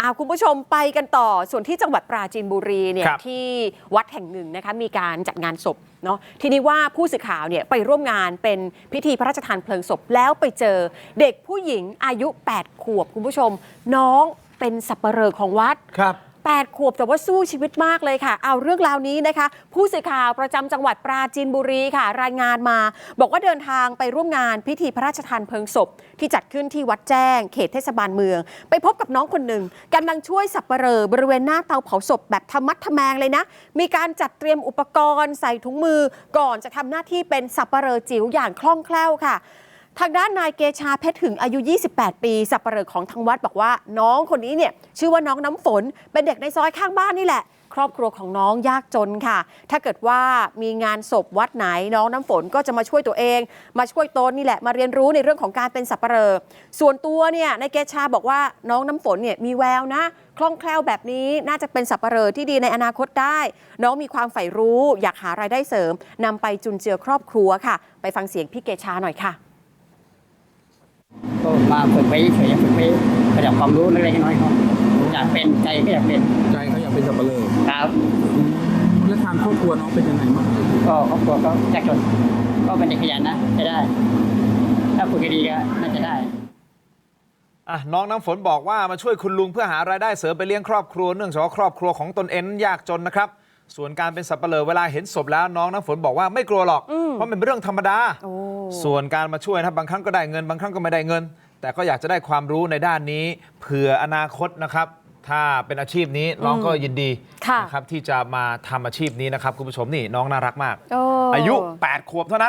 อาคุณผู้ชมไปกันต่อส่วนที่จังหวัดปราจีนบุรีเนี่ยครับที่วัดแห่งหนึ่งนะคะมีการจัดงานศพเนาะทีนี้ว่าผู้สื่อข่าวเนี่ยไปร่วมงานเป็นพิธีพระราชทานเพลิงศพแล้วไปเจอเด็กผู้หญิงอายุ 8 ขวบคุณผู้ชม น้องเป็นสับปเหร่อของวัดครับ 8 ขวบแต่ว่าสู้ชีวิตมากเลยค่ะ เอาเรื่องราวนี้นะคะ ผู้สื่อข่าวประจำจังหวัดปราจีนบุรีค่ะ รายงานมา บอกว่าเดินทางไปร่วมงานพิธีพระราชทานเพลิงศพ ที่จัดขึ้นที่วัดแจ้ง เขตเทศบาลเมือง ไปพบกับน้องคนหนึ่งกำลังช่วยสับเหร่อบริเวณหน้าเตาเผาศพแบบทำมัดทแมงเลยนะ มีการจัดเตรียมอุปกรณ์ใส่ถุงมือ ก่อนจะทำหน้าที่เป็นสับเหร่อจิ๋วอย่างคล่องแคล่วค่ะ ทางด้านนายเกชาเพชรถึงอายุ 28 ปีสับปเหร่อของทางวัดบอกว่า น้องคนนี้เนี่ยชื่อว่าน้องน้ำฝน เป็นเด็กในซอยข้างบ้านนี่แหละ ครอบครัวของน้องยากจนค่ะ ถ้าเกิดว่ามีงานศพวัดไหนน้องน้ำฝนก็จะมาช่วยตัวเอง มาช่วยตนนี่แหละมาเรียนรู้ในเรื่องของการเป็นสับปเหร่อส่วนตัวเนี่ยนายเกชาบอกว่าน้องน้ำฝนเนี่ยมีแววนะคล่องแคล่วแบบนี้น่าจะเป็นสับปเหร่อที่ดีในอนาคตได้ น้องมีความใฝ่รู้ อยากหารายได้เสริมนำไปจุนเจือครอบครัวค่ะ ไปฟังเสียงพี่เกชาหน่อยค่ะ มาฝึกไปเฉยๆฝึกไปขยับความรู้เล็กๆน้อยๆเขาอยากเป็นใจก็อยากเป็นใจเขาอยากเป็นสับปะเลอครับแล้วทางครอบครัวน้องเป็นยังไงบ้างก็ครอบครัวก็ยากจนก็เป็นเด็กขยันนะจะได้ ถ้าฝึกดีๆก็น่าจะได้อะน้องน้ำฝนบอกว่ามาช่วยคุณลุงเพื่อหารายได้เสริมไปเลี้ยงครอบครัวเนื่องจากว่าครอบครัวของตนเองนั้นยากจนนะครับ ส่วนการเป็นสับปะเลอเวลาเห็นศพแล้วน้องน้ำฝนบอกว่าไม่กลัวหรอก เพราะมันเป็นเรื่องธรรมดาโอ้ส่วนการมาช่วยนะบางครั้งก็ได้เงิน บางครั้งก็ไม่ได้เงิน แต่ก็อยากจะได้ความรู้ในด้านนี้ เผื่ออนาคตนะครับ ถ้าเป็นอาชีพนี้น้องก็ยินดีค่ะ นะครับที่จะมาทำอาชีพนี้นะครับคุณผู้ชมนี่น้องน่ารักมาก โอ้อายุ 8 ขวบเท่านั้น